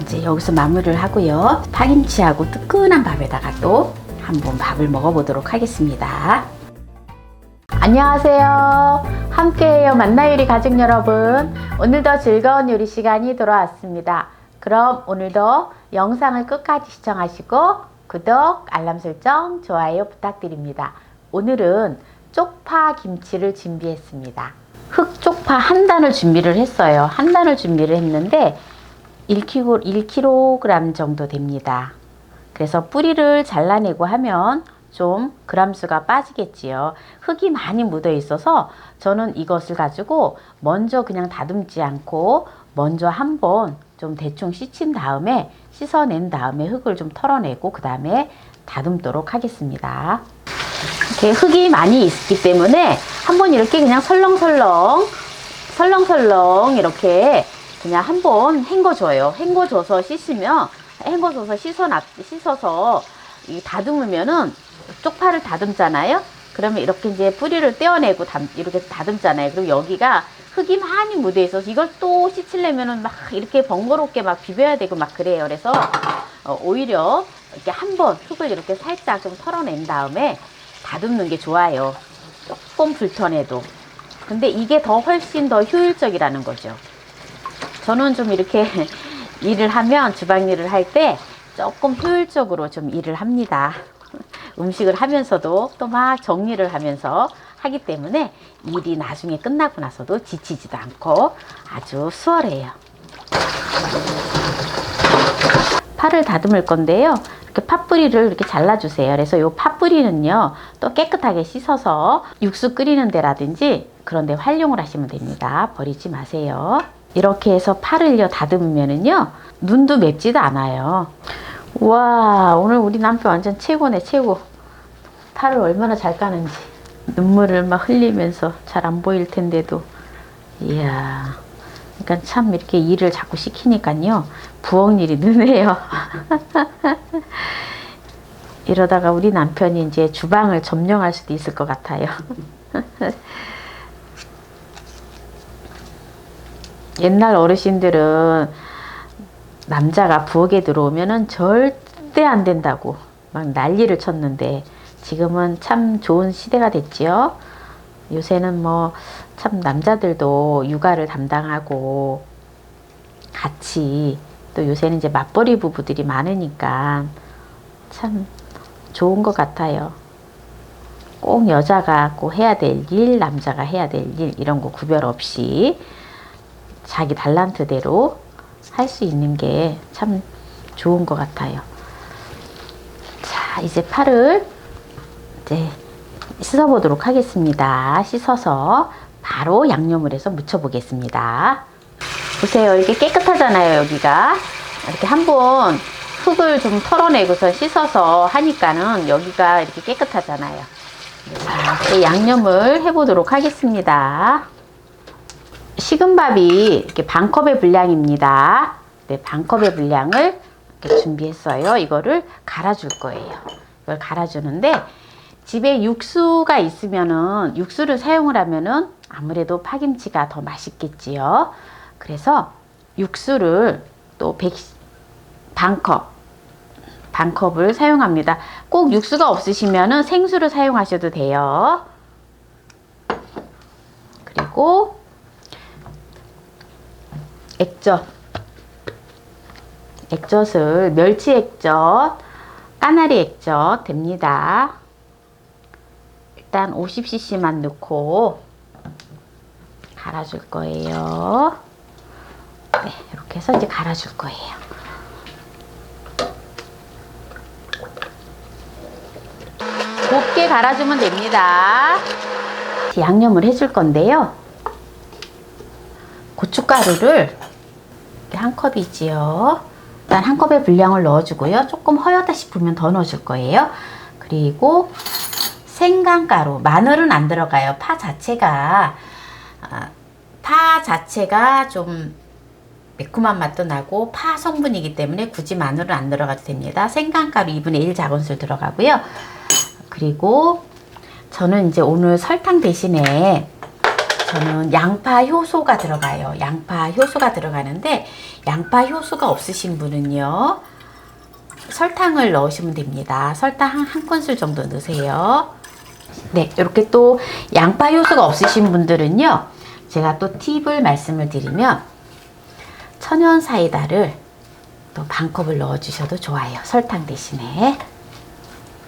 이제 여기서 마무리를 하고요. 파김치하고 뜨끈한 밥에다가 또 한번 밥을 먹어보도록 하겠습니다. 안녕하세요. 함께해요 만나요리 가족 여러분. 오늘도 즐거운 요리 시간이 돌아왔습니다. 그럼 오늘도 영상을 끝까지 시청하시고 구독, 알람 설정, 좋아요 부탁드립니다. 오늘은 쪽파 김치를 준비했습니다. 흑 쪽파 한 단을 준비를 했어요. 한 단을 준비를 했는데 1kg, 1kg 정도 됩니다. 그래서 뿌리를 잘라내고 하면 좀 그람수가 빠지겠지요. 흙이 많이 묻어 있어서 저는 이것을 가지고 먼저 그냥 다듬지 않고 먼저 한번 좀 대충 씻은 다음에 씻어낸 다음에 흙을 좀 털어내고 그 다음에 다듬도록 하겠습니다. 이렇게 흙이 많이 있기 때문에 한번 이렇게 그냥 설렁설렁 설렁설렁 이렇게 그냥 한번 헹궈줘요. 헹궈줘서 씻으면 헹궈줘서 씻어놨 씻어서 이 다듬으면은 쪽파를 다듬잖아요. 그러면 이렇게 이제 뿌리를 떼어내고 담, 이렇게 다듬잖아요. 그리고 여기가 흙이 많이 묻어 있어서 이걸 또 씻으려면은 막 이렇게 번거롭게 막 비벼야 되고 막 그래요. 그래서 어, 오히려 이렇게 한번 흙을 이렇게 살짝 좀 털어낸 다음에 다듬는 게 좋아요. 조금 불편해도. 근데 이게 더 훨씬 더 효율적이라는 거죠. 저는 좀 이렇게 일을 하면 주방 일을 할 때 조금 효율적으로 좀 일을 합니다. 음식을 하면서도 또 막 정리를 하면서 하기 때문에 일이 나중에 끝나고 나서도 지치지도 않고 아주 수월해요. 파를 다듬을 건데요. 이렇게 팥뿌리를 이렇게 잘라주세요. 그래서 이 팥뿌리는요, 또 깨끗하게 씻어서 육수 끓이는 데라든지 그런 데 활용을 하시면 됩니다. 버리지 마세요. 이렇게 해서 파를요, 다듬으면은요, 눈도 맵지도 않아요. 와, 오늘 우리 남편 완전 최고네, 최고. 파를 얼마나 잘 까는지. 눈물을 막 흘리면서 잘 안 보일 텐데도. 이야. 그러니까 참 이렇게 일을 자꾸 시키니까요. 부엌 일이 느네요. 이러다가 우리 남편이 이제 주방을 점령할 수도 있을 것 같아요. 옛날 어르신들은 남자가 부엌에 들어오면은 절대 안 된다고 막 난리를 쳤는데 지금은 참 좋은 시대가 됐지요. 요새는 뭐 참 남자들도 육아를 담당하고 같이 또 요새는 이제 맞벌이 부부들이 많으니까 참 좋은 것 같아요. 꼭 여자가 꼭 해야 될 일, 남자가 해야 될 일 이런 거 구별 없이 자기 달란트대로 할 수 있는 게 참 좋은 것 같아요. 자, 이제 팔을 이제 씻어보도록 하겠습니다. 씻어서 바로 양념을 해서 무쳐보겠습니다. 보세요. 이렇게 깨끗하잖아요, 여기가. 이렇게 한번 흙을 좀 털어내고서 씻어서 하니까는 여기가 이렇게 깨끗하잖아요. 자, 양념을 해보도록 하겠습니다. 식은 밥이 이렇게 반 컵의 분량입니다. 네, 반 컵의 분량을 이렇게 준비했어요. 이거를 갈아줄 거예요. 이걸 갈아주는데 집에 육수가 있으면은 육수를 사용을 하면은 아무래도 파김치가 더 맛있겠지요. 그래서 육수를 또 100, 반컵 반컵을 사용합니다. 꼭 육수가 없으시면은 생수를 사용하셔도 돼요. 그리고 액젓 액젓을 멸치 액젓 까나리 액젓 됩니다. 일단 50cc만 넣고 갈아줄 거예요. 네, 이렇게 해서 이제 갈아줄 거예요. 곱게 갈아주면 됩니다. 양념을 해줄 건데요. 고춧가루를 한 컵이지요. 일단 한 컵의 분량을 넣어주고요. 조금 허옇다 싶으면 더 넣어줄 거예요. 그리고 생강가루, 마늘은 안 들어가요. 파 자체가 아, 파 자체가 좀 매콤한 맛도 나고 파 성분이기 때문에 굳이 마늘은 안 들어가도 됩니다. 생강가루 2분의 1 작은술 들어가고요. 그리고 저는 이제 오늘 설탕 대신에 저는 양파 효소가 들어가요. 양파 효소가 들어가는데 양파 효소가 없으신 분은요. 설탕을 넣으시면 됩니다. 설탕 한, 한 큰술 정도 넣으세요. 네, 이렇게 또 양파 효소가 없으신 분들은요. 제가 또 팁을 말씀을 드리면 천연 사이다를 또 반 컵을 넣어 주셔도 좋아요. 설탕 대신에.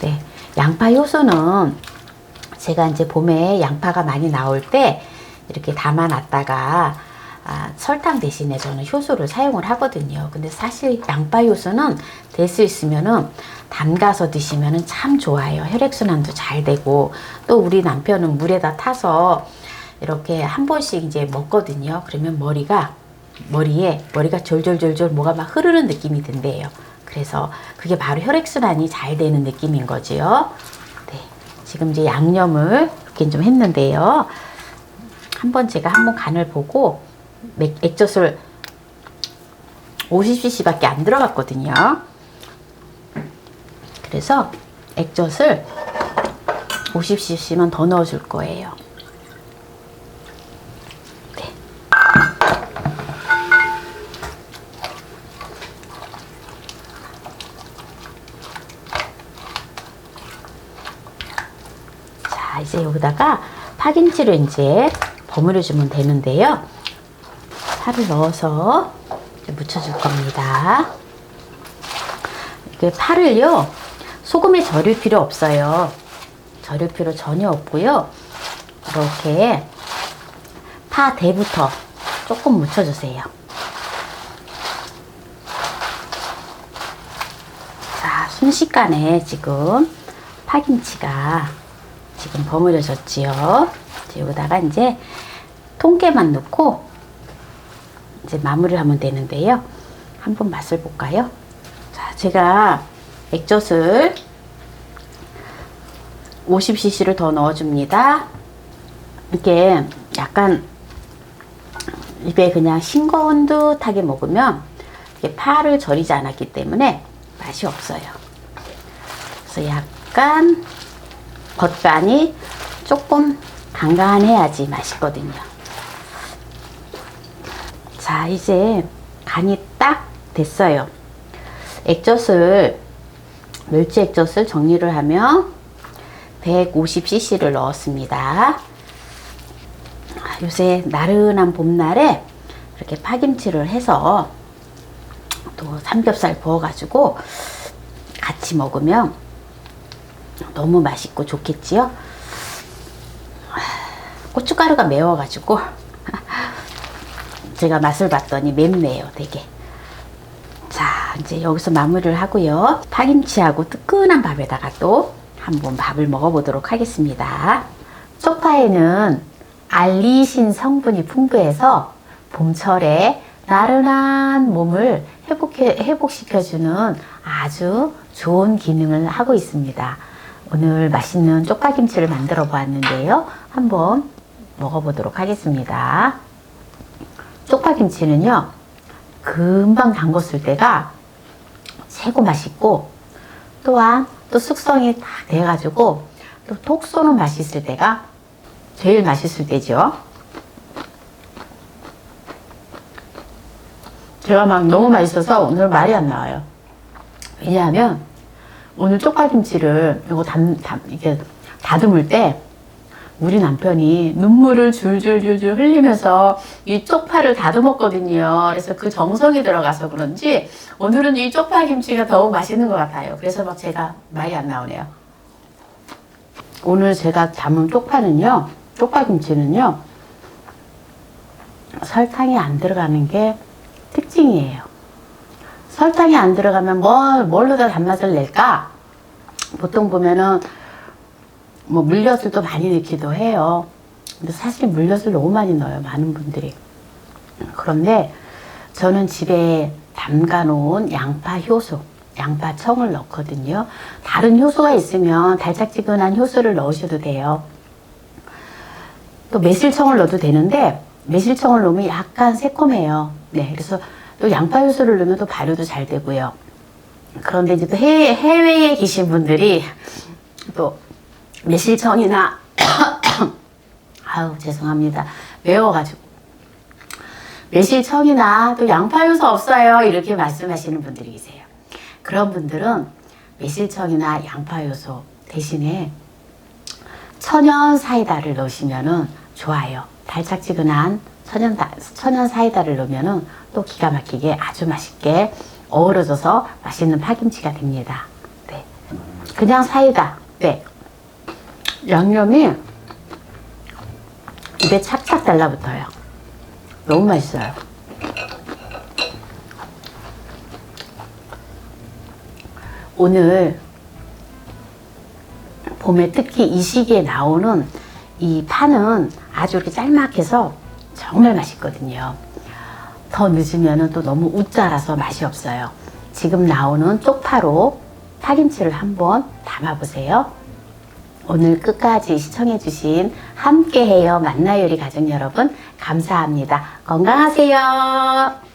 네. 양파 효소는 제가 이제 봄에 양파가 많이 나올 때 이렇게 담아 놨다가 아, 설탕 대신에 저는 효소를 사용을 하거든요. 근데 사실 양파 효소는 될 수 있으면은 담가서 드시면은 참 좋아요. 혈액순환도 잘 되고 또 우리 남편은 물에다 타서 이렇게 한 번씩 이제 먹거든요. 그러면 머리가 머리에 머리가 졸졸졸졸 뭐가 막 흐르는 느낌이 든대요. 그래서 그게 바로 혈액순환이 잘 되는 느낌인 거지요. 네. 지금 이제 양념을 이렇게 좀 했는데요. 한번 제가 한번 간을 보고 맥- 액젓을 50cc밖에 안 들어갔거든요. 그래서 액젓을 50cc만 더 넣어줄 거예요. 네. 자, 이제 여기다가 파김치를 이제 버무려 주면 되는데요. 파를 넣어서 묻혀줄 겁니다. 이게 파를요, 소금에 절일 필요 없어요. 절일 필요 전혀 없고요. 이렇게 파 대부터 조금 묻혀주세요. 자, 순식간에 지금 파김치가 지금 버무려졌지요. 여기다가 이제 통깨만 넣고 이제 마무리를 하면 되는데요. 한번 맛을 볼까요? 자, 제가 액젓을 50cc를 더 넣어줍니다. 이게 약간 입에 그냥 싱거운 듯하게 먹으면 이게 파를 절이지 않았기 때문에 맛이 없어요. 그래서 약간 겉간이 조금 간간해야지 맛있거든요. 자, 이제 간이 딱 됐어요. 액젓을, 멸치 액젓을 정리를 하면 150cc를 넣었습니다. 요새 나른한 봄날에 이렇게 파김치를 해서 또 삼겹살 부어가지고 같이 먹으면 너무 맛있고 좋겠지요? 고춧가루가 매워가지고 제가 맛을 봤더니 맵네요 되게 자 이제 여기서 마무리를 하고요 파김치하고 뜨끈한 밥에다가 또 한번 밥을 먹어보도록 하겠습니다 쪽파에는 알리신 성분이 풍부해서 봄철에 나른한 몸을 회복해, 회복시켜주는 아주 좋은 기능을 하고 있습니다. 오늘 맛있는 쪽파김치를 만들어 보았는데요. 한번 먹어보도록 하겠습니다. 쪽파김치는요, 금방 담궜을 때가 최고 맛있고, 또한 또 숙성이 다 돼가지고, 또 톡 쏘는 맛이 있을 때가 제일 맛있을 때죠. 제가 막 너무 맛있어서 오늘 말이 안 나와요. 왜냐하면 오늘 쪽파김치를 이거 담, 담, 이게 다듬을 때 우리 남편이 눈물을 줄줄줄줄 흘리면서 이 쪽파를 다듬었거든요. 그래서 그 정성이 들어가서 그런지 오늘은 이 쪽파 김치가 더욱 맛있는 것 같아요. 그래서 막 제가 말이 안 나오네요. 오늘 제가 담은 쪽파는요, 쪽파 김치는요, 설탕이 안 들어가는 게 특징이에요. 설탕이 안 들어가면 뭘, 뭘로 다 단맛을 낼까? 보통 보면은 뭐 물엿을 많이 넣기도 해요. 근데 사실 물엿을 너무 많이 넣어요. 많은 분들이. 그런데 저는 집에 담가 놓은 양파 효소, 양파 청을 넣거든요. 다른 효소가 있으면 달짝지근한 효소를 넣으셔도 돼요. 또 매실청을 넣어도 되는데 매실청을 넣으면 약간 새콤해요. 네, 그래서 또 양파 효소를 넣으면 또 발효도 잘 되고요. 그런데 이제 또 해외, 해외에 계신 분들이 또 매실청이나 아유 죄송합니다. 매워가지고 매실청이나 또 양파 요소 없어요 이렇게 말씀하시는 분들이 계세요. 그런 분들은 매실청이나 양파 요소 대신에 천연 사이다를 넣으시면은 좋아요. 달짝지근한 천연, 다- 천연 사이다를 넣으면은 또 기가 막히게 아주 맛있게 어우러져서 맛있는 파김치가 됩니다. 네. 그냥 사이다. 네. 양념이 입에 착착 달라붙어요. 너무 맛있어요. 오늘 봄에 특히 이 시기에 나오는 이 파는 아주 이렇게 짤막해서 정말 맛있거든요. 더 늦으면 또 너무 우짜라서 맛이 없어요. 지금 나오는 쪽파로 파김치를 한번 담아보세요. 오늘 끝까지 시청해주신 함께해요 만나요리 가족 여러분 감사합니다. 건강하세요.